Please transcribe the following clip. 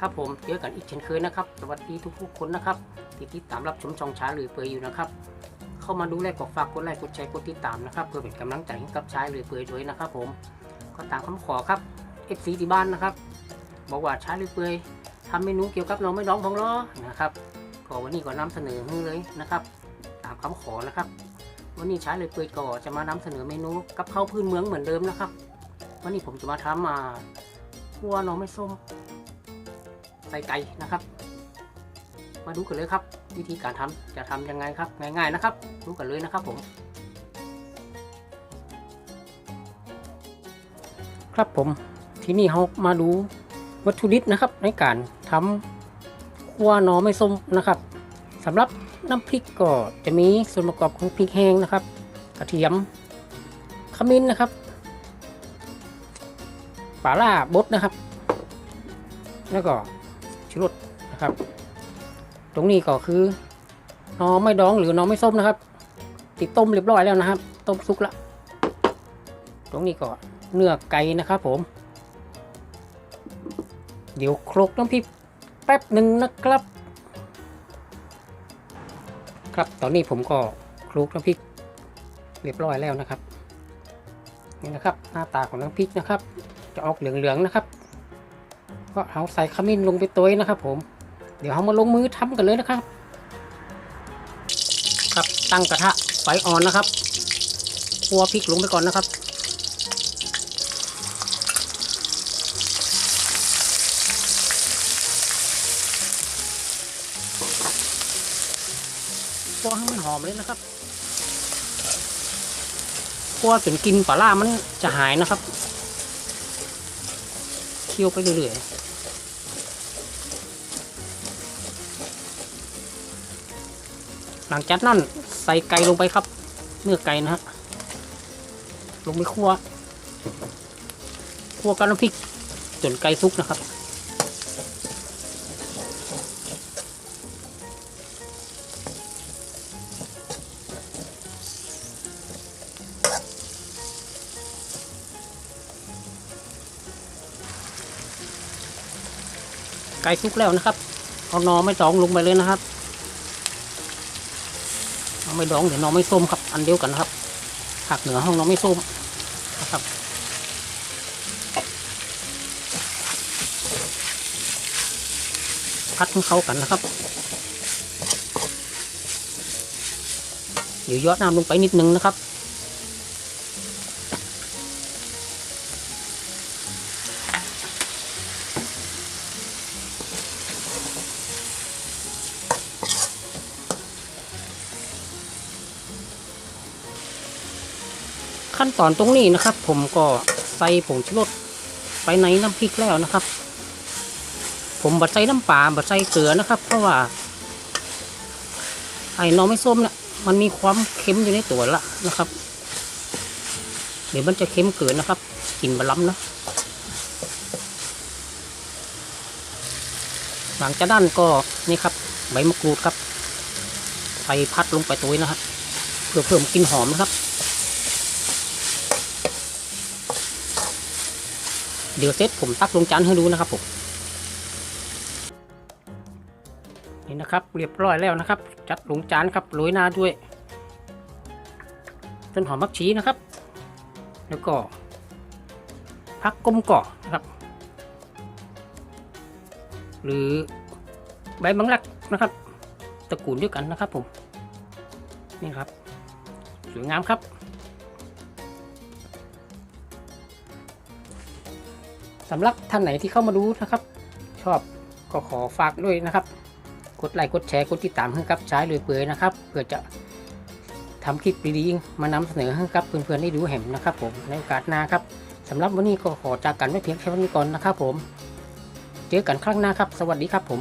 ครับผมเจอกันอีกเช่นเคยนะครับ สวัสดีทุกๆคนนะครับที่ติดตามรับชมช่องช้าหรือเปยอยู่นะครับ เข้ามาดูแลกดฝากกดไลค์กดแชร์กดติดตามนะครับ เพื่อเป็นกำลังใจให้กับช้าหรือเปยด้วยนะครับ ผมก็ตามคำขอครับ FC ที่บ้านนะครับ บอกว่าช้าหรือเปยทำเมนูเกี่ยวกับน้องไม่ร้องพองล้อนะครับก็วันนี้ก็นำเสนอให้เลยนะครับ ตามคำขอนะครับ วันนี้ช้าหรือเปยก็จะมานำเสนอเมนูกับข้าวพื้นเมืองเหมือนเดิมนะครับ วันนี้ผมจะมาทำมาคั่วน่องไม้ส้ม ใส่ไก่นะครับ มาดูกันเลยครับ วิธีการทำจะทำยังไงครับ ง่าย ๆนะครับ ดูกันเลยนะครับผม ครับผมที่นี่เรามาดูวัตถุดิบนะครับ ในการทำคั่วหน่อไม้ส้มนะครับสำหรับน้ำพริกก็จะมีส่วนประกอบของพริกแห้งนะครับ กระเทียมขมิ้นนะครับปลาล่าบดนะครับ แล้วก็ ชูรสนะครับ ตรงนี้ก็คือหนองไม่ดองหรือหนองไม่ส้มนะครับ ติดต้มเรียบร้อยแล้วนะครับ ต้มสุกละ ตรงนี้ก็เนื้อไก่นะครับผม เดี๋ยวคลกน้ำพริกแป๊บหนึ่งนะครับ ครับตอนนี้ผมก็คลุกน้ำพริกเรียบร้อยแล้วนะครับนี่นะครับ หน้าตาของน้ำพริกนะครับ จะออกเหลืองๆนะครับ ก็เอาใส่ขมิ้นลงไปตัวนะครับ ผม เดี๋ยวเรามาลงมือทำกันเลยนะครับ ครับตั้งกระทะไฟอ่อนนะครับคั่วพริกลงไปก่อนนะครับคั่วให้มันหอมเลยนะครับคั่วจนกลินปลาล่ามันจะหายนะครับ เคี่ยวไปเรื่อยๆ หลังจากนั้นใส่ไก่ลงไปครับ เนื้อไก่นะฮะลงไปคั่วคั่วกับน้ำพริกจนไก่สุกนะครับไก่สุกแล้วนะครับเอานอไม่ดองลงไปเลยนะครับ น้องไม่ดองเดี๋ยวน้องไม่ส้มครับ อันเดียวกันนะครับผักเหนือห้องน้องไม่ส้มนะครับพัดเข้ากันนะครับเดี๋ยวยอดน้ำลงไปนิดนึงนะครับ ขั้นตอนตรงนี้นะครับ ผมก็ใส่ผงชูรสไปในน้ำพริกแล้วนะครับ ผมบัดใส่น้ำปลาบัดใส่เกลือนะครับ เพราะว่า ไอ้น้องไม่ส้มเนี่ยมันมีความเค็มอยู่ในตัวละนะครับ เดี๋ยวมันจะเค็มเกินนะครับกลิ่นบะล้ำนะหลังจากนั้นก็นี่ครับ ใบมะกรูดครับใส่พัดลงไปตัวนี้นะครับเพื่อเพิ่มกลิ่นหอมนะครับ เดี๋ยวเซตผมตักลงจานให้ดูนะครับผมนี่นะครับเรียบร้อยแล้วนะครับ จัดลงจานครับโรยหน้าด้วยต้นหอมผักชีนะครับ แล้วก็ผักกลมก่อนะครับ หรือใบบังลักนะครับตระกูลเดียวกันนะครับผมนี่ครับ สวยงามครับ สำหรับท่านไหนที่เข้ามาดูนะครับ ชอบก็ขอฝากด้วยนะครับ กดไลค์กดแชร์กดติดตามให้กับใช้เลยเปื่อยนะครับเพื่อจะทำคลิปดีๆมานำเสนอให้กับเพื่อนๆได้ดูเห็นนะครับ ผมในโอกาสหน้าครับสำหรับวันนี้ก็ขอจากกันไว้เพียงแค่วันนี้ก่อนนะครับ ผม เจอกันครั้งหน้าครับ สวัสดีครับผม